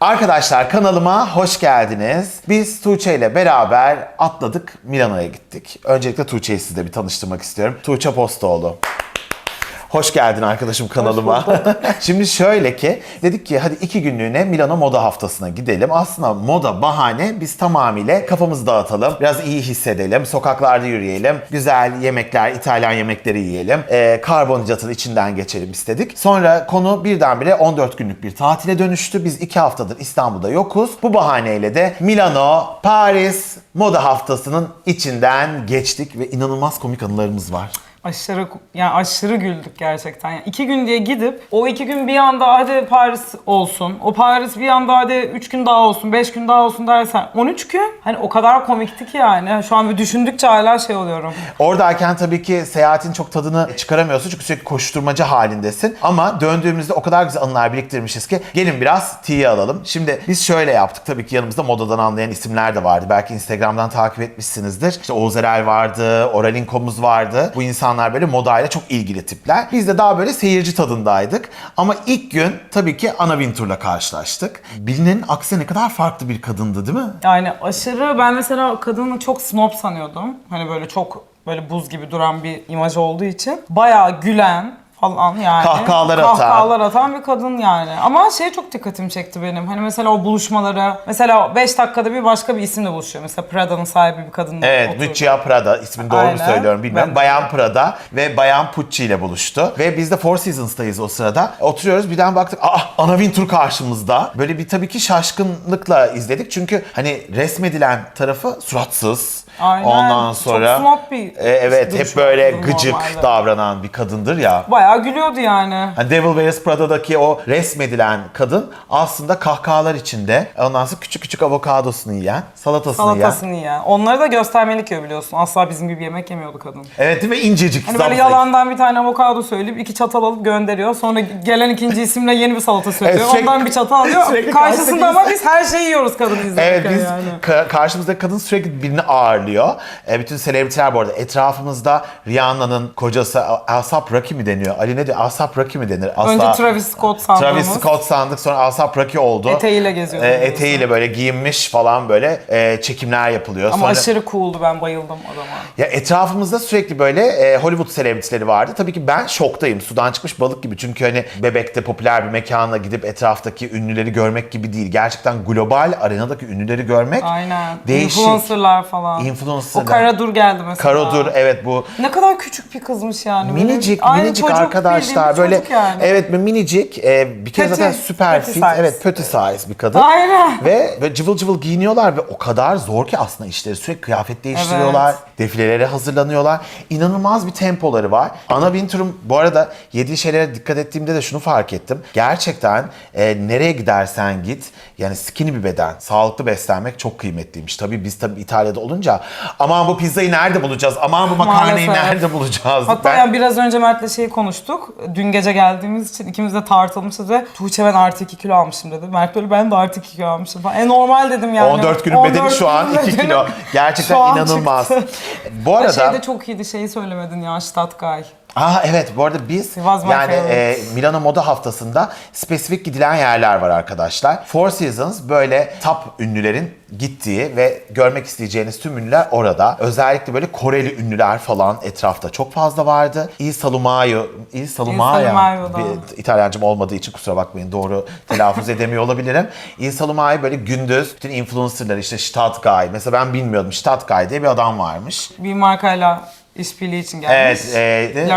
Arkadaşlar kanalıma hoş geldiniz. Biz Tuğçe ile beraber atladık Milano'ya gittik. Öncelikle Tuğçe'yi sizle bir tanıştırmak istiyorum. Tuğçe Postoğlu. Hoş geldin arkadaşım kanalıma. Şimdi şöyle ki dedik ki hadi iki günlüğüne Milano Moda Haftası'na gidelim. Aslında moda bahane biz tamamıyla kafamızı dağıtalım. Biraz iyi hissedelim. Sokaklarda yürüyelim. Güzel yemekler, İtalyan yemekleri yiyelim. Ee, karbonhidratın içinden geçelim istedik. Sonra konu birdenbire 14 günlük bir tatile dönüştü. Biz iki haftadır İstanbul'da yokuz. Bu bahaneyle de Milano, Paris Moda Haftası'nın içinden geçtik ve inanılmaz komik anılarımız var. Aşırı yani aşırı güldük gerçekten. Yani iki gün diye gidip o iki gün bir anda hadi Paris olsun. O Paris bir anda hadi üç gün daha olsun, beş gün daha olsun dersen 13 gün. Hani o kadar komikti ki yani. Şu an bir düşündükçe hala şey oluyorum. Oradayken tabii ki seyahatin çok tadını çıkaramıyorsun çünkü sürekli koşturmaca halindesin. Ama döndüğümüzde o kadar güzel anılar biriktirmişiz ki gelin biraz tiye alalım. Şimdi biz şöyle yaptık. Tabii ki yanımızda modadan anlayan isimler de vardı. Belki Instagram'dan takip etmişsinizdir. İşte Oğuz Erel vardı, Oralinko'muz vardı. Bu insanlar böyle modayla çok ilgili tipler. Biz de daha böyle seyirci tadındaydık. Ama ilk gün tabii ki Ana Wintour'la karşılaştık. Bilinin aksine ne kadar farklı bir kadındı değil mi? Yani aşırı ben mesela kadını çok snob sanıyordum. Hani böyle çok böyle buz gibi duran bir imaj olduğu için. Bayağı gülen falan yani. Kahkahalar atan. Kahkahalar atan bir kadın yani. Ama şey çok dikkatimi çekti benim. Hani mesela o buluşmaları. Mesela 5 dakikada bir başka bir isimle buluşuyor. Mesela Prada'nın sahibi bir kadınla Evet, oturdu. Lucia Prada ismini doğru mu Aynen. söylüyorum bilmiyorum. Ben- Bayan Prada ve Bayan Pucci ile buluştu. Ve biz de Four Seasons'tayız o sırada. Oturuyoruz birden baktık aa Ana Wintour karşımızda. Böyle bir tabii ki şaşkınlıkla izledik. Çünkü hani resmedilen tarafı suratsız. Aynen. Ondan Çok sonra snob bir E, evet hep böyle gıcık normalde. davranan bir kadındır ya. Bayağı gülüyordu yani. Hani Devil Wears Prada'daki o resmedilen kadın aslında kahkahalar içinde ondan sonra küçük küçük avokadosunu yiyen, salatasını, yiyen. Salatasını ya. Onları da göstermelik yiyor biliyorsun. Asla bizim gibi yemek yemiyordu kadın. Evet değil mi? İncecik. Hani böyle yalandan bir tane avokado söyleyip iki çatal alıp gönderiyor. Sonra gelen ikinci isimle yeni bir salata söylüyor. Evet, sürekli- Ondan bir çatal alıyor. Karşısında ama biz her şeyi yiyoruz kadını izlerken Evet biz yani. ka- karşımızdaki kadın sürekli birini ağırlıyor. E, bütün selebritiler bu arada etrafımızda Rihanna'nın kocası Asap Rocky mi deniyor? Ali ne diyor? Asap Rocky mi denir? Asla- Önce Travis Scott sandığımız. Travis Scott sandık sonra Asap Rocky oldu. Eteğiyle geziyordu E, eteğiyle böyle giyinmiş falan böyle e, çekimler yapılıyor. Ama sonra... aşırı cool'du ben bayıldım adama. Ya etrafımızda sürekli böyle e, Hollywood selebritileri vardı. Tabii ki ben şoktayım. Sudan çıkmış balık gibi. Çünkü hani Bebek'te popüler bir mekana gidip etraftaki ünlüleri görmek gibi değil. Gerçekten global arenadaki ünlüleri görmek Aynen. değişik. Influencerlar falan. Influencerlar. O Karadur geldi mesela. Karadur evet bu Ne kadar küçük bir kızmış yani. Minicik aynı minicik çocuk, arkadaşlar böyle yani. evet bir minicik e, bir kere Petit, zaten süper fit size. evet petit size bir kadın. Aynen. Ve, ve cıvıl cıvıl giyiniyorlar ve o kadar zor ki aslında işleri sürekli kıyafet değiştiriyorlar. Evet. Defilelere hazırlanıyorlar. İnanılmaz bir tempoları var. Ana Wintour'un bu arada yediği şeylere dikkat ettiğimde de şunu fark ettim. Gerçekten e, nereye gidersen git yani skinny bir beden, sağlıklı beslenmek çok kıymetliymiş. Tabii biz tabii İtalya'da olunca aman bu pizzayı nerede bulacağız? Aman bu makarnayı Maalesef. nerede bulacağız? Hatta Ben- yani biraz önce Mert'le şeyi konuştuk. Dün gece geldiğimiz için ikimiz de tartılmışız ve Tuğçe ben artı 2 kilo almışım dedi. Mert böyle ben de artı 2 kilo almışım falan. E normal dedim yani. 14 günün bedeni 14 şu an günün 2 bedeni kilo. Gerçekten şu an inanılmaz. çıktı. Bu arada Şey de çok iyiydi şeyi söylemedin ya Stadtgay. Aa evet bu arada biz Sivas yani e, Milano Moda Haftası'nda spesifik gidilen yerler var arkadaşlar. Four Seasons böyle top ünlülerin gittiği ve görmek isteyeceğiniz tüm ünlüler orada. Özellikle böyle Koreli ünlüler falan etrafta çok fazla vardı. Il Salumayo, Il Salumaya. Bir İtalyancım olmadığı için kusura bakmayın doğru telaffuz edemiyor olabilirim. Il Salumaya böyle gündüz bütün influencerlar işte Stadtguy. Mesela ben bilmiyordum Stadtguy diye bir adam varmış. Bir markayla işbirliği için gelmiş. Evet, e.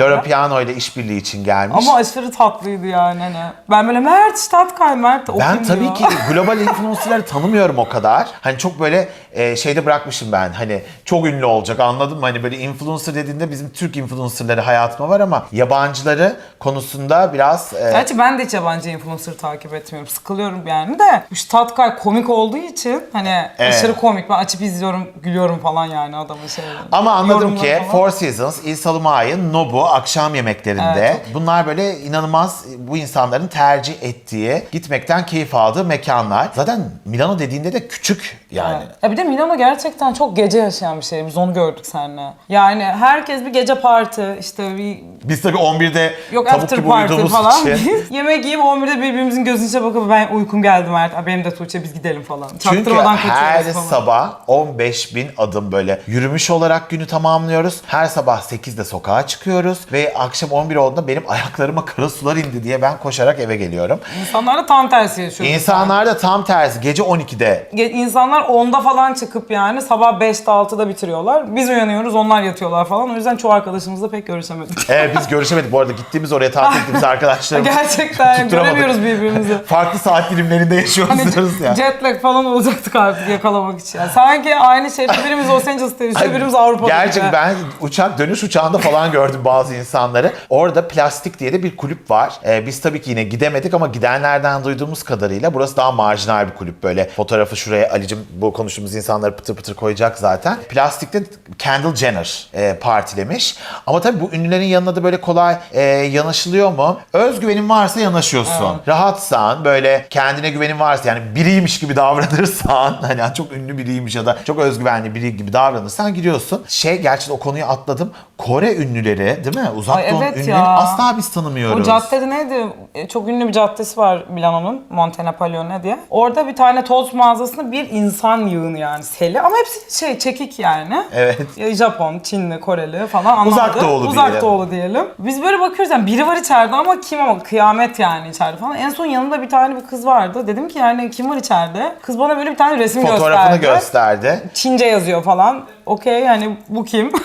Lara Piano ile işbirliği için gelmiş. Ama aşırı tatlıydı yani hani. Ben böyle Mert Stadtgay Mert ben okuyayım tabii diyor. ki global influencerları tanımıyorum o kadar. Hani çok böyle e, şeyde bırakmışım ben. Hani çok ünlü olacak anladın mı? Hani böyle influencer dediğinde bizim Türk influencerları hayatıma var ama yabancıları konusunda biraz e, Gerçi ben de hiç yabancı influencer takip etmiyorum. Sıkılıyorum yani de. Şu Tatkay komik olduğu için hani Evet. aşırı komik. Ben açıp izliyorum, gülüyorum falan yani adamın şeyleri. Ama anladım ki falan. Four Seasons, Il Salumai, Nobu akşam yemeklerinde Evet, bunlar böyle inanılmaz bu insanların tercih ettiği, gitmekten keyif aldığı mekanlar. Zaten Milano dediğinde de küçük yani. Evet. Ya bir de Milano gerçekten çok gece yaşayan bir şehir. Biz onu gördük seninle. Yani herkes bir gece parti, işte bir Biz tabii 11'de Yok tavuk after gibi party uyuduğumuz falan. için. Biz yemek yiyip 11'de birbirimizin gözünün içine bakıp ben uykum geldi Mert. Aa, Benim de Tuğçe biz gidelim falan. Çünkü Çaktırmadan her kaçıyoruz falan. sabah 15 bin adım böyle yürümüş olarak günü tamamlıyoruz. Her sabah 8'de sokağa çıkıyoruz ve akşam 11 olduğunda benim ayaklarıma kara sular indi diye ben koşarak eve geliyorum. İnsanlar da tam tersi yaşıyor. İnsanlar da tam tersi gece 12'de Ge- İnsanlar 10'da falan çıkıp yani sabah 5'te 6'da bitiriyorlar. Biz uyanıyoruz onlar yatıyorlar falan. O yüzden çoğu arkadaşımızla pek görüşemedik. Evet biz görüşemedik. Bu arada gittiğimiz oraya tatil ettiğimiz arkadaşlarımız Gerçekten tutturamadık. göremiyoruz birbirimizi. farklı saat dilimlerinde yaşıyoruz Hani diyoruz ya. jet lag falan olacaktık artık yakalamak için. Yani sanki aynı şehirde birimiz Los Angeles'ta yaşıyor, birimiz Avrupa'da. Gerçek gibi. ben uçak dönüş uçağında falan gördüm bazı insanları. Orada Plastik diye de bir kulüp var. Ee, biz tabii ki yine gidemedik ama gidenlerden duyduğumuz kadarıyla burası daha marjinal bir kulüp. Böyle fotoğrafı şuraya Ali'cim bu konuştuğumuz insanları pıtır pıtır koyacak zaten. Plastik'te Kendall Jenner e, partilemiş. Ama tabii bu ünlülerin yanına da böyle kolay e, yanaşılıyor mu? Özgüvenin varsa yanaşıyorsun. Rahatsan böyle kendine güvenin varsa yani biriymiş gibi davranırsan hani çok ünlü biriymiş ya da çok özgüvenli biri gibi davranırsan giriyorsun. Şey gerçekten o konuyu atladım. Kore ünlüleri değil mi? Uzak Ay Doğu evet ünlüleri ya. asla biz tanımıyoruz. O caddede neydi? E, Çok ünlü bir caddesi var Milano'nun. Monte Napoleone diye. Orada bir tane toz mağazasında bir insan yığını yani seli. Ama hepsi şey çekik yani. Evet. Ya Japon, Çinli, Koreli falan anlamadım. Uzak Doğulu Uzak diyelim. Doğulu diyelim. Biz böyle bakıyoruz yani biri var içeride ama kim ama kıyamet yani içeride falan. En son yanında bir tane bir kız vardı. Dedim ki yani kim var içeride? Kız bana böyle bir tane resim Fotoğrafını gösterdi. gösterdi. Çince yazıyor falan. Okey yani bu kim?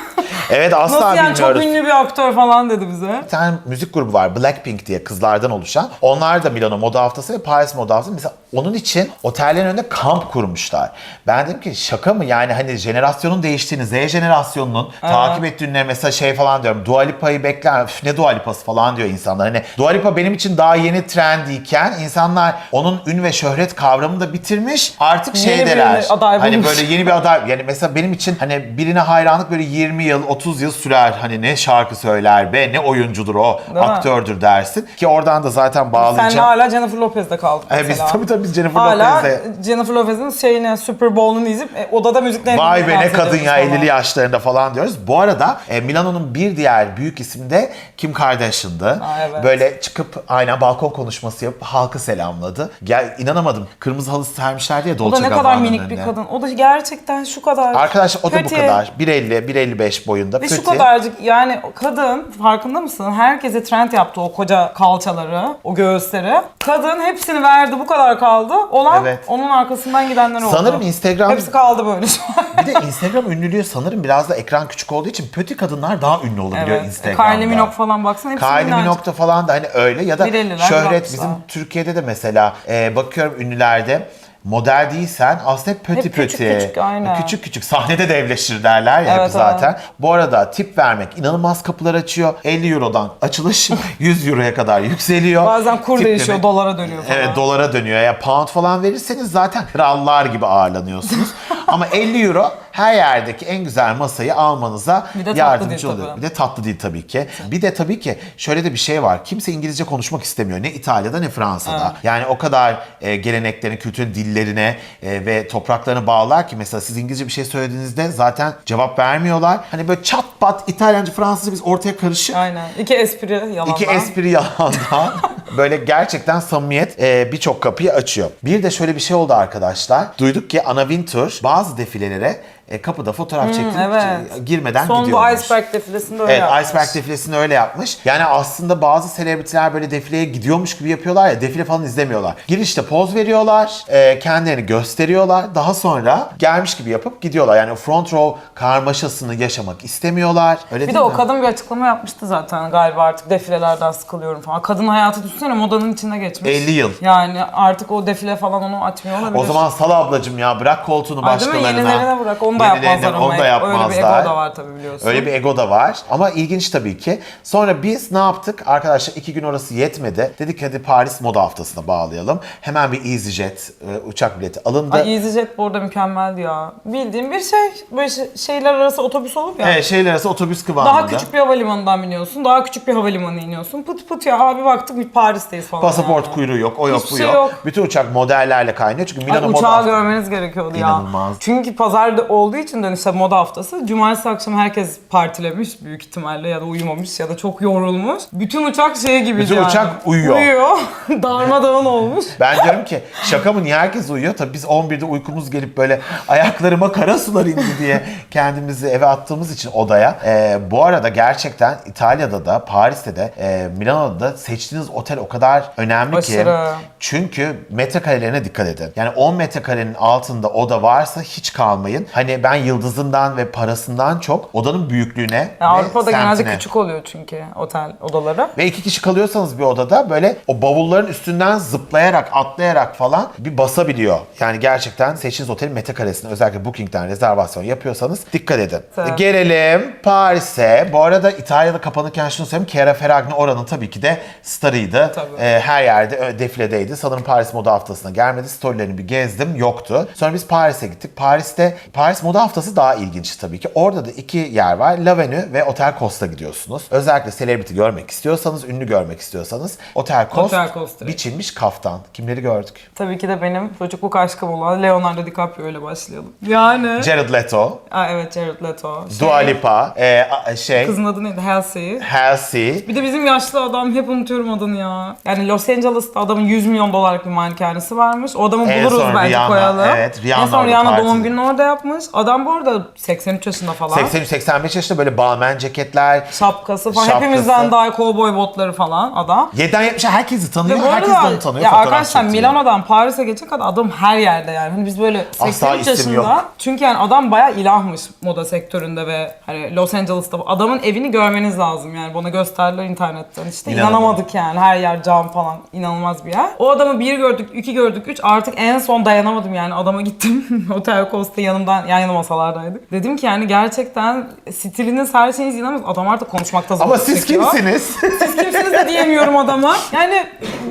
Evet asla Nasıl yani çok bilmiyoruz. ünlü bir aktör falan dedi bize. Bir tane müzik grubu var Blackpink diye kızlardan oluşan. Onlar da Milano Moda Haftası ve Paris Moda Haftası. Mesela onun için otellerin önünde kamp kurmuşlar. Ben dedim ki şaka mı yani hani jenerasyonun değiştiğini, Z jenerasyonunun takip ettiğini mesela şey falan diyorum. Dua Lipa'yı bekler. Üf, ne Dua Lipa'sı falan diyor insanlar. Hani Dua Lipa benim için daha yeni trendiyken insanlar onun ün ve şöhret kavramını da bitirmiş. Artık şey Yeni bir deler. aday Hani bulmuş. böyle yeni bir aday. Yani mesela benim için hani birine hayranlık böyle 20 yıl, 30 yıl sürer. Hani ne şarkı söyler be, ne oyuncudur o, Değil mi? aktördür dersin. Ki oradan da zaten bağlayacağım. hala Jennifer Lopez'de kaldık mesela. biz tabii tabii biz Jennifer Hala Lopez'e Jennifer Lopez'in şeyini Super Bowl'unu izleyip e, odada müziklerini Vay be ne dans kadın ya falan. 50'li yaşlarında falan diyoruz. Bu arada e, Milano'nun bir diğer büyük ismi de Kim Kardashian'dı. Aa, evet. Böyle çıkıp aynen balkon konuşması yapıp halkı selamladı. Gel inanamadım. Kırmızı halı sermişlerdi ya O Dolce da ne kadar Gabbana'nın minik bir önüne. kadın. O da gerçekten şu kadar. Arkadaşlar o da bu kadar. 1.50, 1.55 boyunda. Ve şu Pöti. kadarcık yani kadın farkında mısın? Herkese trend yaptı o koca kalçaları, o göğüsleri. Kadın hepsini verdi bu kadar kaldı. Olan Evet. onun arkasından gidenler oldu. Sanırım Instagram Hepsi kaldı böyle şu an. Bir de Instagram ünlülüğü sanırım biraz da ekran küçük olduğu için pötü kadınlar daha ünlü olabiliyor evet. Instagram'da. Kylie Minogue falan baksana hepsi Kylie minnacık. Minogue'da falan da hani öyle ya da 1.50'ler şöhret yapmışlar. bizim Türkiye'de de mesela e, bakıyorum ünlülerde model değilsen aslında hep pötü Hep küçük pötü. küçük, aynen. Küçük küçük sahnede de evleşir derler ya hep Evet, zaten. Bu arada tip vermek inanılmaz kapılar açıyor. 50 Euro'dan açılış 100 Euro'ya kadar yükseliyor. Bazen kur Tip değişiyor, demek- dolara dönüyor falan. Evet dolara dönüyor. Ya pound falan verirseniz zaten krallar gibi ağırlanıyorsunuz. Ama 50 euro her yerdeki en güzel masayı almanıza Bir de tatlı yardımcı değil oluyor. tabii. Bir de tatlı değil tabii ki. Bir de tabii ki şöyle de bir şey var. Kimse İngilizce konuşmak istemiyor. Ne İtalya'da ne Fransa'da. Yani o kadar e, geleneklerin, kültürün, dillerine e, ve topraklarına bağlar ki mesela siz İngilizce bir şey söylediğinizde zaten cevap vermiyorlar. Hani böyle çat pat İtalyanca, Fransızca biz ortaya karışık. Aynen. İki espri yalandan. İki espri yalandan böyle gerçekten samimiyet e, birçok kapıyı açıyor. Bir de şöyle bir şey oldu arkadaşlar. Duyduk ki Anna Wintour bazı defilelere e, kapıda fotoğraf çektirip Hmm, evet. girmeden Son bu gidiyormuş. Iceberg defilesinde öyle Evet yapmış. Iceberg defilesini öyle yapmış. Yani aslında bazı selebritiler böyle defileye gidiyormuş gibi yapıyorlar ya defile falan izlemiyorlar. Girişte poz veriyorlar, e, kendilerini gösteriyorlar. Daha sonra gelmiş gibi yapıp gidiyorlar. Yani o front row karmaşasını yaşamak istemiyorlar. Öyle Bir değil de o mi? kadın bir açıklama yapmıştı zaten galiba artık defilelerden sıkılıyorum falan. Kadın hayatı düşünsene modanın içinde geçmiş. 50 yıl. Yani artık o defile falan onu açmıyor olabilir. O zaman Sal ablacım ya bırak koltuğunu Ay, başkalarına. Yenilerine bırak. Onu da yapmazlar onu da öyle bir yapmazlar. ego da var tabii biliyorsun. Öyle bir ego da var. Ama ilginç tabii ki. Sonra biz ne yaptık? Arkadaşlar iki gün orası yetmedi. Dedik hadi Paris Moda Haftası'na bağlayalım. Hemen bir EasyJet e, uçak bileti alındı. Ay EasyJet bu arada mükemmeldi ya. Bildiğim bir şey. Böyle şey- şehirler arası otobüs olur ya. Evet, şeyler arası otobüs kıvamında. Daha küçük bir havalimanından biniyorsun. Daha küçük bir havalimanına iniyorsun. Pıt pıt ya abi baktık bir Paris'teyiz falan. Pasaport yani. kuyruğu yok, o yok, Hiçbir bu şey yok. yok. Bütün uçak modellerle kaynıyor. Çünkü Ay, Milano Moda uçağı Haftası- görmeniz gerekiyordu ya. İnanılmaz. Çünkü pazarda olduğu için dönüşte moda haftası. Cumartesi akşam herkes partilemiş büyük ihtimalle ya da uyumamış ya da çok yorulmuş. Bütün uçak şey gibi Bütün yani. uçak uyuyor. Uyuyor. Darmadağın olmuş. Ben diyorum ki şaka mı niye herkes uyuyor? Tabii biz 11'de uykumuz gelip böyle ayaklarıma kara sular indi diye kendimizi eve attığımız için odaya. Ee, bu arada gerçekten İtalya'da da Paris'te de e, Milano'da da seçtiğiniz otel o kadar önemli ki. Aşırı. Çünkü metrekarelerine dikkat edin. Yani 10 metrekarenin altında oda varsa hiç kalmayın. Hani ben yıldızından ve parasından çok odanın büyüklüğüne Ya ve Avrupa'da genelde semtine. küçük oluyor çünkü otel odaları. Ve iki kişi kalıyorsanız bir odada böyle o bavulların üstünden zıplayarak, atlayarak falan bir basabiliyor. Yani gerçekten seçtiğiniz otelin metrekaresine özellikle Booking'den rezervasyon yapıyorsanız dikkat edin. Evet. Gelelim Paris'e. Bu arada İtalya'da kapanırken şunu söyleyeyim. Chiara Ferragni oranın tabii ki de starıydı. Tabii. Ee, her yerde defiledeydi. Sanırım Paris Moda Haftası'na gelmedi. Storylerini bir gezdim. Yoktu. Sonra biz Paris'e gittik. Paris'te Paris Moda Haftası daha ilginç tabii ki. Orada da iki yer var. L'Avenue ve Otel Costa gidiyorsunuz. Özellikle celebrity görmek istiyorsanız, ünlü görmek istiyorsanız Otel Costa, Otel Costa. biçilmiş kaftan. Kimleri gördük? Tabii ki de benim çocukluk aşkım olan Leonardo DiCaprio ile başlayalım. Yani. Jared Leto, Aa, evet Jared Leto. Şey, Dua Lipa, e, a- şey, Kızın adı neydi? Halsey. Halsey, Bir de bizim yaşlı adam hep unutuyorum adını ya. Yani Los Angeles'ta adamın 100 milyon dolarlık bir malikanesi varmış. O adamı En buluruz son bence Rihanna, koyalım. evet, Rihanna en son Rihanna. Doğum gününü orada yapmış. Adam bu arada 83 yaşında falan. 83-85 yaşında böyle balmen ceketler. Şapkası falan. Şapkası. Hepimizden daha kovboy botları falan adam. 7'den 70'e herkesi tanıyor. Ve Herkes de onu tanıyor. ya fotoğraf arkadaşlar çektiriyor. Milano'dan Paris'e geçecek kadar adam her yerde yani. Hani biz böyle Asla 83 isim yaşında. yok. Çünkü yani adam bayağı ilahmış moda sektöründe ve hani Los Angeles'ta. Adamın evini görmeniz lazım yani. Bana gösterdiler internetten. İşte İnanılmaz. inanamadık yani. Her yer cam falan. inanılmaz bir yer. O adamı bir gördük, iki gördük, üç. Artık en son dayanamadım yani. Adama gittim. Otel Costa yanımdan, yan yana masalardaydık. Dedim ki yani gerçekten stiliniz, her şeyiniz inanılmaz. Adam artık konuşmakta zorluk Ama siz çekiyor. kimsiniz? Siz kimsiniz de diyemiyorum adama. Yani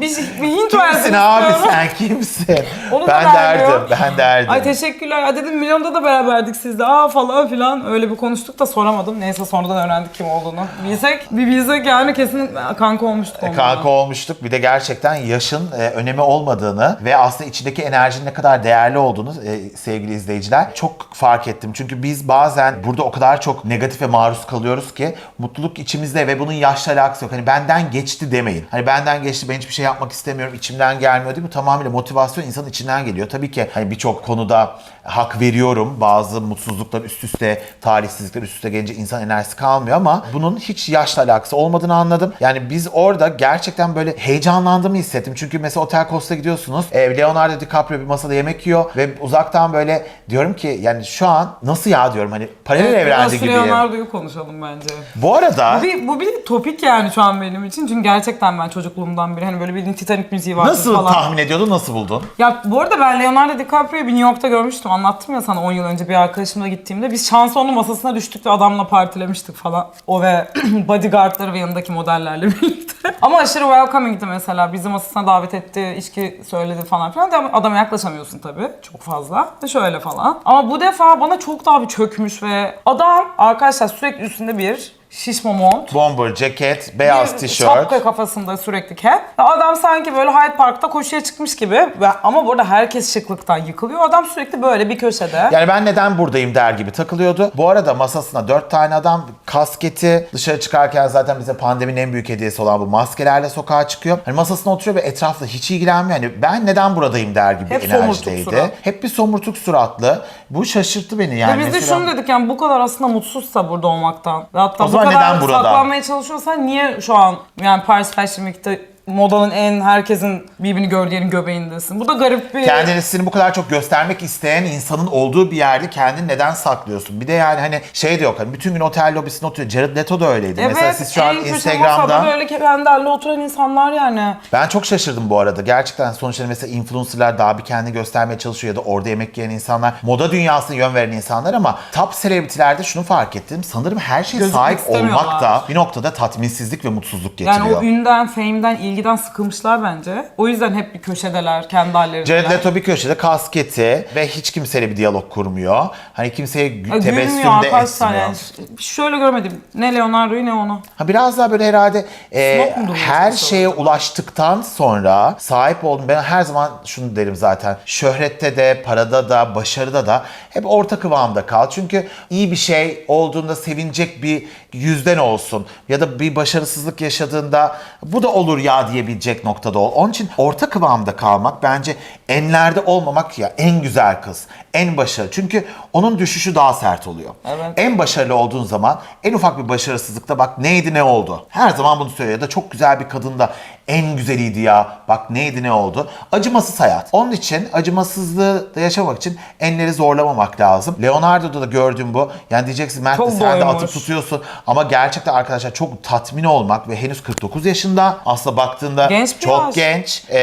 bir, bir hint kimsin versiniz abi diyorum. sen kimsin? Onu da ben vermiyor. derdim, ben derdim. Ay teşekkürler. Ya dedim milyonda da beraberdik sizde. Aa falan filan. Öyle bir konuştuk da soramadım. Neyse sonradan öğrendik kim olduğunu. Bilsek, bir bilsek yani kesin kanka olmuştuk onunla. E, Kanka olmuştuk. Bir de gerçekten yaşın e, önemi olmadığını ve aslında içindeki enerjinin ne kadar değerli olduğunu e, sevgili izleyiciler çok fark ettim. Çünkü biz bazen burada o kadar çok negatife maruz kalıyoruz ki mutluluk içimizde ve bunun yaşla alakası yok. Hani benden geçti demeyin. Hani benden geçti ben hiçbir şey yapmak istemiyorum içimden gelmiyor değil mi? Tamamıyla motivasyon insanın içinden geliyor. Tabii ki hani birçok konuda hak veriyorum. Bazı mutsuzluklar üst üste, talihsizlikler üst üste gelince insan enerjisi kalmıyor ama bunun hiç yaşla alakası olmadığını anladım. Yani biz orada gerçekten böyle heyecanlandığımı hissettim. Çünkü mesela Otel Costa gidiyorsunuz. e, Leonardo DiCaprio bir masada yemek yiyor ve uzaktan böyle diyorum ki yani şu an nasıl ya diyorum hani paralel Evet, evrende biraz gibi. Leonardo'yu konuşalım bence. Bu arada Bu bir, bu bir topik yani şu an benim için. Çünkü gerçekten ben çocukluğumdan beri hani böyle bildiğin Titanic müziği vardı nasıl falan. tahmin ediyordun, nasıl buldun? Ya bu arada ben Leonardo DiCaprio'yu bir New York'ta görmüştüm. Anlattım ya sana 10 yıl önce bir arkadaşımla gittiğimde. Biz şansonlu masasına düştük ve adamla partilemiştik falan. O ve bodyguardları ve yanındaki modellerle birlikte. Ama aşırı welcoming'di mesela. Bizi masasına davet etti, içki söyledi falan filan. De adama yaklaşamıyorsun tabii çok fazla. Ve şöyle falan. Ama bu defa bana çok daha bir çökmüş ve adam arkadaşlar sürekli üstünde bir şişmo mont. Bomber ceket, beyaz tişört. Şapka kafasında sürekli cap. Adam sanki böyle Hyde Park'ta koşuya çıkmış gibi. Ama burada herkes şıklıktan yıkılıyor. Adam sürekli böyle bir köşede. Yani ben neden buradayım der gibi takılıyordu. Bu arada masasına dört tane adam kasketi dışarı çıkarken zaten bize pandeminin en büyük hediyesi olan bu maskelerle sokağa çıkıyor. Hani masasına oturuyor ve etrafla hiç ilgilenmiyor. Hani ben neden buradayım der gibi Hep enerjideydi. Hep bir somurtuk suratlı. Bu şaşırttı beni yani. Ve biz de şunu dedik yani bu kadar aslında mutsuzsa burada olmaktan. Ve hatta O zaman neden burada? saklanmaya çalışıyorsan niye şu an yani Paris Fashion Week'te modanın en herkesin birbirini gördüğü yerin göbeğindesin. Bu da garip bir... Kendisini bu kadar çok göstermek isteyen insanın olduğu bir yerde kendini neden saklıyorsun? Bir de yani hani şey de yok hani bütün gün otel lobisinde oturuyor. Jared Leto da öyleydi. Evet, Mesela siz şu an en Instagram'da böyle kependerle oturan insanlar yani. Ben çok şaşırdım bu arada. Gerçekten sonuçta mesela influencerlar daha bir kendini göstermeye çalışıyor ya da orada yemek yiyen insanlar, moda dünyasına yön veren insanlar ama top celebrity'lerde şunu fark ettim. Sanırım her şeye sahip olmak da bir noktada tatminsizlik ve mutsuzluk getiriyor. Yani o ünden, fame'den, ilgiden sıkılmışlar bence. O yüzden hep bir köşedeler, kendi hallerinde. Jared Leto bir köşede kasketi ve hiç kimseyle bir diyalog kurmuyor. Hani kimseye gü- Ay, tebessüm Gülmüyor de arkadaşlar etmiyor. yani. Şöyle görmedim. Ne Leonardo'yu ne onu. Ha biraz daha böyle herhalde e, Smoke mu duruyor her çok şeye ulaştıktan sonra sahip oldum. Ben her zaman şunu derim zaten. Şöhrette de, parada da, başarıda da hep orta kıvamda kal. Çünkü iyi bir şey olduğunda sevinecek bir yüzden olsun. Ya da bir başarısızlık yaşadığında bu da olur ya diyebilecek noktada ol. Onun için orta kıvamda kalmak bence enlerde olmamak ya en güzel kız. En başarılı. Çünkü onun düşüşü daha sert oluyor. Evet. En başarılı olduğun zaman en ufak bir başarısızlıkta bak neydi ne oldu. Her zaman bunu söylüyor. Ya da çok güzel bir kadın da en güzeliydi ya. Bak neydi ne oldu. Acımasız hayat. Onun için acımasızlığı da yaşamak için enleri zorlamamak lazım. Leonardo'da da gördüğüm bu. Yani diyeceksin Mert Çok sen de doymuş. atıp tutuyorsun. Ama gerçekten arkadaşlar çok tatmin olmak ve henüz 49 yaşında. Aslında baktığında Genç bir çok yaş. genç. Ee,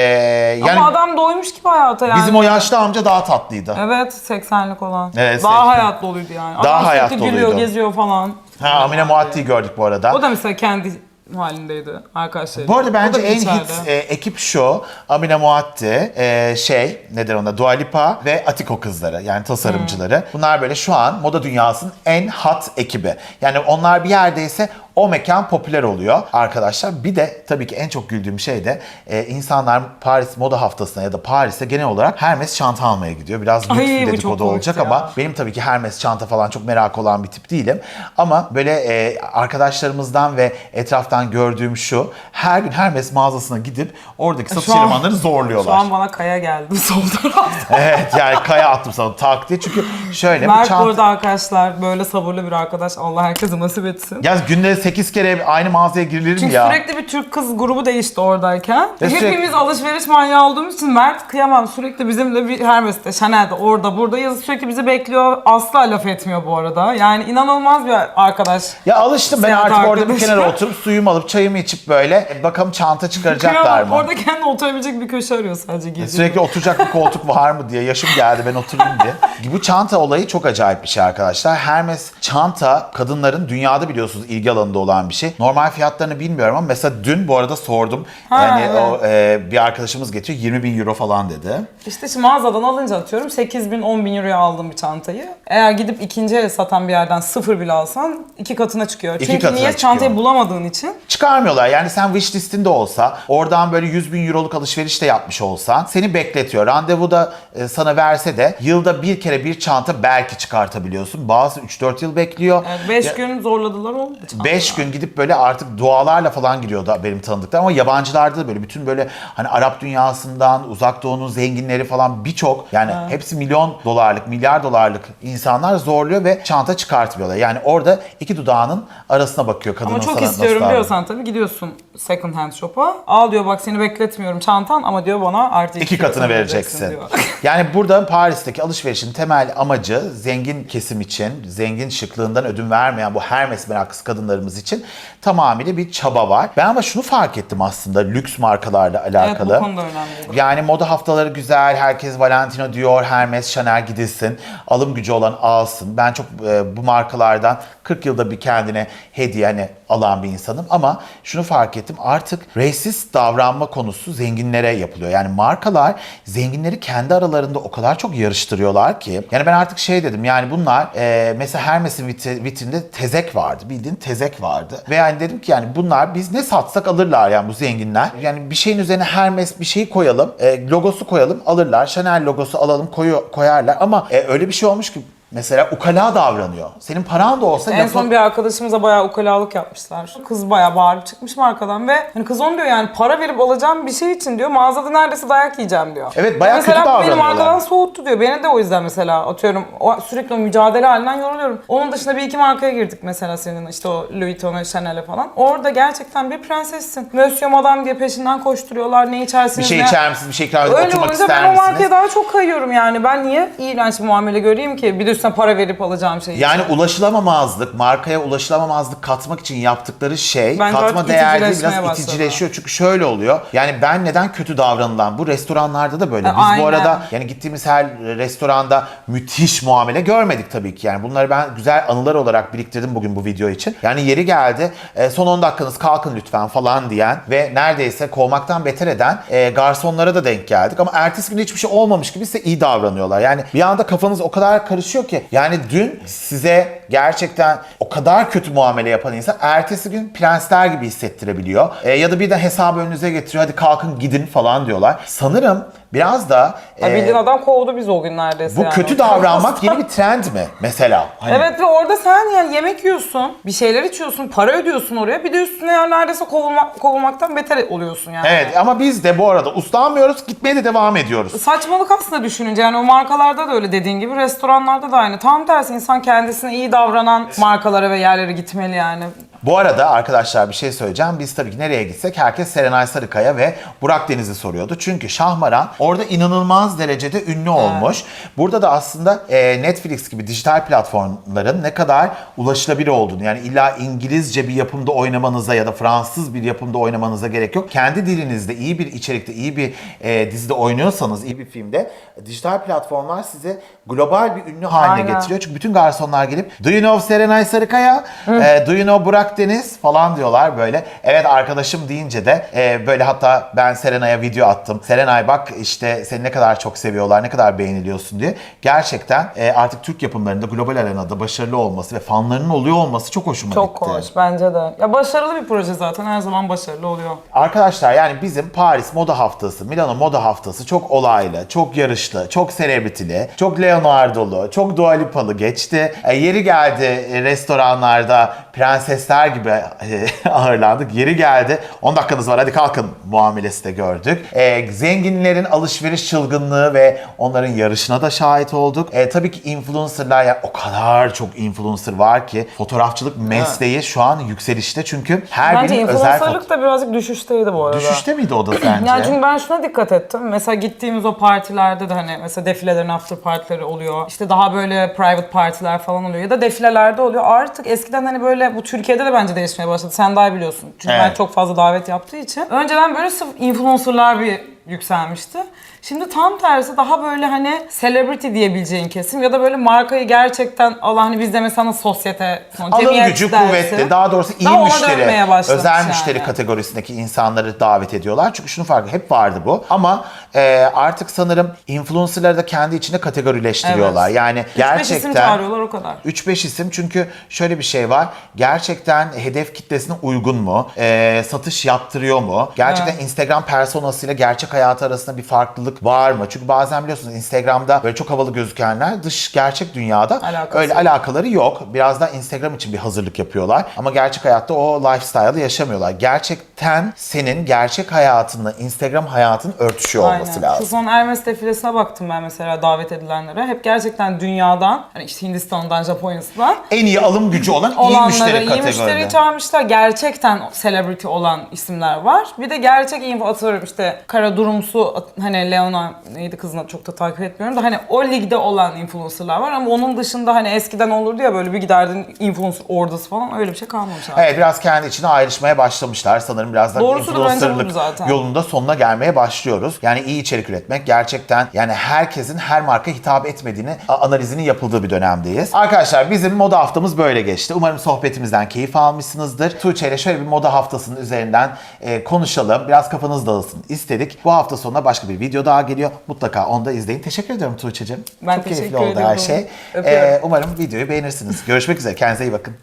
yani Ama adam doymuş gibi hayata yani. bizim o yaşlı amca daha tatlıydı. Evet 80'lik olan. Evet, Daha 80. hayat doluydu yani. Daha Adam sürekli gülüyor, doluydu. geziyor falan. Ha, Amine Muatti'yi gördük bu arada. O da mesela kendi halindeydi arkadaşlar. Bu arada bence en hit e, ekip şu. Amine Muatti, e, şey nedir ona Dua Lipa ve Atiko kızları yani tasarımcıları. Hmm. Bunlar böyle şu an moda dünyasının en hot ekibi. Yani onlar bir yerdeyse o mekan popüler oluyor arkadaşlar. Bir de tabii ki en çok güldüğüm şey de e, insanlar Paris Moda Haftası'na ya da Paris'e genel olarak Hermes çanta almaya gidiyor. Biraz lüks bir dedikodu olacak ya. ama benim tabii ki Hermes çanta falan çok merak olan bir tip değilim. Ama böyle e, arkadaşlarımızdan ve etraftan gördüğüm şu. Her gün Hermes mağazasına gidip oradaki satış Şu an- elemanlarını Şu zorluyorlar. an bana kaya geldi sol tarafta. evet yani kaya attım sana tak diye. Çünkü şöyle bu Mert bu çanta... arada arkadaşlar böyle sabırlı bir arkadaş. Allah herkese nasip etsin. Ya günde 8 kere aynı mağazaya girilir mi Çünkü ya? sürekli bir Türk kız grubu değişti oradayken. Sürekli- Hepimiz alışveriş manyağı olduğumuz için Mert kıyamam sürekli bizimle bir Hermes'te, Chanel'de, orada, burada yazı sürekli bizi bekliyor. Asla laf etmiyor bu arada. Yani inanılmaz bir arkadaş. Ya alıştım ben Seyahat artık orada bir arkadaşı. kenara oturup suyumu alıp çayımı içip böyle e, bakalım çanta çıkaracaklar Kıyamam. mı? Orada kendi oturabilecek bir köşe arıyor sadece geziyor. Sürekli oturacak bir koltuk var mı diye yaşım geldi ben oturayım diye. Bu çanta olayı çok acayip bir şey arkadaşlar. Hermes çanta kadınların dünyada biliyorsunuz ilgi alanında olan bir şey. Normal fiyatlarını bilmiyorum ama mesela dün bu arada sordum. Ha, yani evet. o e, bir arkadaşımız getiriyor 20 bin euro falan dedi. İşte şimdi mağazadan alınca atıyorum 8 bin 10 bin euroya aldım bir çantayı. Eğer gidip ikinci el satan bir yerden sıfır bile alsan iki katına çıkıyor. İki Çünkü katına niye çıkıyor. çantayı bulamadığın için Çıkarmıyorlar yani sen wish listinde olsa oradan böyle 100 bin euroluk alışveriş de yapmış olsan seni bekletiyor. Randevu da e, sana verse de yılda bir kere bir çanta belki çıkartabiliyorsun. Bazı 3-4 yıl bekliyor. 5 Ya- gün zorladılar oldu. çanta. 5 gün gidip böyle artık dualarla falan giriyordu benim tanıdıklarım ama yabancılarda da böyle bütün böyle hani Arap dünyasından uzak doğunun zenginleri falan birçok yani hepsi milyon dolarlık milyar dolarlık insanlar zorluyor ve çanta çıkartmıyorlar. Yani orada iki dudağının arasına bakıyor kadının Ama çok istiyorum diyorsan tabii gidiyorsun second hand shop'a. Al diyor bak seni bekletmiyorum çantan ama diyor bana artı İki katını vereceksin. diyor. yani burada Paris'teki alışverişin temel amacı zengin kesim için, zengin şıklığından ödün vermeyen bu Hermes meraklısı kadınlarımız için tamamıyla bir çaba var. Ben ama şunu fark ettim aslında lüks markalarla evet alakalı. bu konuda önemli. Yani moda haftaları güzel. Herkes Valentino diyor, Hermes, Chanel gidilsin. Alım gücü olan alsın. Ben çok e, bu markalardan 40 yılda bir kendine hediye hani alan bir insanım. Ama şunu fark ettim. Artık racist davranma konusu zenginlere yapılıyor. Yani markalar zenginleri kendi aralarında o kadar çok yarıştırıyorlar ki. Yani ben artık şey dedim. Yani bunlar e, mesela Hermes'in vitri- vitrinde tezek vardı. Bildiğin tezek vardı. Ve yani dedim ki yani bunlar biz ne satsak alırlar yani bu zenginler. Yani bir şeyin üzerine Hermes bir şeyi koyalım, e, logosu koyalım alırlar. Chanel logosu alalım koyu, koyarlar. Ama e, öyle bir şey olmuş ki mesela ukala davranıyor. Senin paran da olsa En lafı- son bir arkadaşımıza bayağı ukalalık yapmışlar. Kız bayağı bağırıp çıkmış markadan ve hani kız onu diyor yani para verip alacağım bir şey için diyor mağazada neredeyse dayak yiyeceğim diyor. Evet, bayağı mesela kötü bu beni davranıyorlar. markadan soğuttu diyor. Beni de o yüzden mesela atıyorum o, sürekli o mücadele halinden yoruluyorum. Onun dışında bir iki markaya girdik mesela senin işte o Louis Vuitton'a, Chanel'e falan. Orada gerçekten bir prensessin. Monsieur Madame diye peşinden koşturuyorlar. Ne bir içersiniz şey ne... içer misiniz, bir şey ikram Öyle oturmak olunca ister ben o misiniz? markaya daha çok kayıyorum yani. Ben niye iğrenç bir muamele göreyim ki? Bir de üstüne para verip alacağım şey. Yani ulaşılamamazlık, markaya ulaşılamamazlık katmak için yaptıkları şey Bence katma artık değer değil iticileşmeye biraz başladı. iticileşiyor. Çünkü şöyle oluyor. Yani ben neden kötü davranılan bu restoranlarda da böyle. E, Biz bu aynen. arada yani gittiğimiz her restoranda müthiş muamele görmedik tabii ki. Yani bunları ben güzel anılar olarak biriktirdim bugün bu video için. Yani yeri geldi e, son 10 dakikanız kalkın lütfen falan diyen ve neredeyse kovmaktan beter eden e, garsonlara da denk geldik. Ama ertesi gün hiçbir şey olmamış gibi size iyi davranıyorlar. Yani bir anda kafanız o kadar karışıyor ki. Yani dün size gerçekten o kadar kötü muamele yapan insan ertesi gün prensler gibi hissettirebiliyor. E, ya da birden hesabı önünüze getiriyor hadi kalkın gidin falan diyorlar. Sanırım biraz da Ya e, bildiğin adam kovdu biz o gün neredeyse bu yani. kötü davranmak yeni bir trend mi mesela? Hani Evet ve orada sen yani yemek yiyorsun, bir şeyler içiyorsun, para ödüyorsun oraya. Bir de üstüne yani neredeyse kovulmak, kovulmaktan beter oluyorsun yani. Evet ama biz de bu arada uslanmıyoruz, gitmeye de devam ediyoruz. Saçmalık aslında düşününce yani o markalarda da öyle dediğin gibi restoranlarda da aynı. Tam tersi insan kendisine iyi davranan markalara ve yerlere gitmeli yani. Bu arada arkadaşlar bir şey söyleyeceğim. Biz tabii ki nereye gitsek herkes Serenay Sarıkaya ve Burak Deniz'i soruyordu. Çünkü Şahmaran orada inanılmaz derecede ünlü olmuş. Burada da aslında e, Netflix gibi dijital platformların ne kadar ulaşılabilir olduğunu yani illa İngilizce bir yapımda oynamanıza ya da Fransız bir yapımda oynamanıza gerek yok. Kendi dilinizde iyi bir içerikte, iyi bir e, dizide oynuyorsanız, iyi bir filmde dijital platformlar size global bir ünlü haline Aynen. getiriyor. Çünkü bütün garsonlar gelip Do you know Serenay Sarıkaya? E, do you know Burak Deniz? Falan diyorlar böyle. Evet arkadaşım deyince de e, böyle hatta ben Serenay'a video attım. Serenay bak işte seni ne kadar çok seviyorlar, ne kadar beğeniliyorsun diye. Gerçekten e, artık Türk yapımlarında global arenada başarılı olması ve fanlarının oluyor olması çok hoşuma Çok gitti. hoş bence de. Ya başarılı bir proje zaten her zaman başarılı oluyor. Arkadaşlar yani bizim Paris Moda Haftası, Milano Moda Haftası çok olaylı, çok yarışlı, çok selebritili, çok Leonardo'lu, çok Dua Lipa'lı geçti. E, yeri geldi e, restoranlarda prensesler gibi e, ağırlandık. Yeri geldi. 10 dakikanız var. Hadi kalkın muamelesi de gördük. E, zenginlerin alışveriş çılgınlığı ve onların yarışına da şahit olduk. E, tabii ki influencerlar ya o kadar çok influencer var ki fotoğrafçılık mesleği şu an yükselişte çünkü her Bence birinin özel foto- da birazcık düşüşteydi bu arada. Düşüşte miydi o da sence? Yani çünkü ben şuna dikkat ettim. Mesela gittiğimiz o partilerde de hani mesela defilelerin after partileri oluyor. İşte daha böyle private partiler falan oluyor. Ya da defilelerde oluyor. Artık eskiden hani böyle bu Türkiye'de de bence değişmeye başladı. Sen daha iyi biliyorsun. Çünkü ben Evet. çok fazla davet yaptığı için. Önceden böyle sırf influencerlar bir yükselmişti. Şimdi tam tersi daha böyle hani celebrity diyebileceğin kesim ya da böyle markayı gerçekten Allah hani bizde mesela sosyete, Alım gücü dersi. kuvvetli, daha doğrusu iyi Daha müşteri, özel yani. müşteri kategorisindeki insanları davet ediyorlar. Çünkü şunu farkı hep vardı bu. Ama e, artık sanırım influencerları da kendi içinde kategorileştiriyorlar. Evet. Yani Üç beş isim gerçekten çağırıyorlar o kadar. 3-5 isim çünkü şöyle bir şey var. Gerçekten hedef kitlesine uygun mu? Ee, satış yaptırıyor mu? Gerçekten Evet. Instagram personasıyla gerçek hayatı arasında bir farklılık var mı? Çünkü bazen biliyorsunuz Instagram'da böyle çok havalı gözükenler dış gerçek dünyada Alakası öyle yok. alakaları yok. Biraz da Instagram için bir hazırlık yapıyorlar. Ama gerçek hayatta o lifestyle'ı yaşamıyorlar. Gerçekten senin gerçek hayatınla Instagram hayatın örtüşüyor olması Aynen. lazım. Şu son Hermes defilesine baktım ben mesela davet edilenlere. Hep gerçekten dünyadan, hani işte Hindistan'dan, Japonya'sından En iyi alım gücü olan iyi müşteri iyi kategoride. müşteri çağırmışlar. Gerçekten celebrity olan isimler var. Bir de gerçek info atıyorum işte Kara Durumsu, hani Leona neydi kızın adı çok da takip etmiyorum da hani o ligde olan influencerlar var ama onun dışında hani eskiden olurdu ya böyle bir giderdin influencer ordusu falan öyle bir şey kalmamış artık. Evet biraz kendi içine ayrışmaya başlamışlar. Sanırım biraz da Doğrusu da bence influencerlık budur zaten. yolunda sonuna gelmeye başlıyoruz. Yani iyi içerik üretmek gerçekten yani herkesin her marka hitap etmediğini a- analizinin yapıldığı bir dönemdeyiz. Arkadaşlar bizim moda haftamız böyle geçti. Umarım sohbetimizden keyif almışsınızdır. Tuğçe ile şöyle bir moda haftasının üzerinden e, konuşalım. Biraz kafanız dağılsın istedik. Bu hafta sonuna başka bir video daha geliyor. Mutlaka onu da izleyin. Teşekkür ediyorum Tuğçe'cim. Ben Çok keyifli oldu her şey. Öpüyorum. E, umarım videoyu beğenirsiniz. Görüşmek üzere. Kendinize iyi bakın.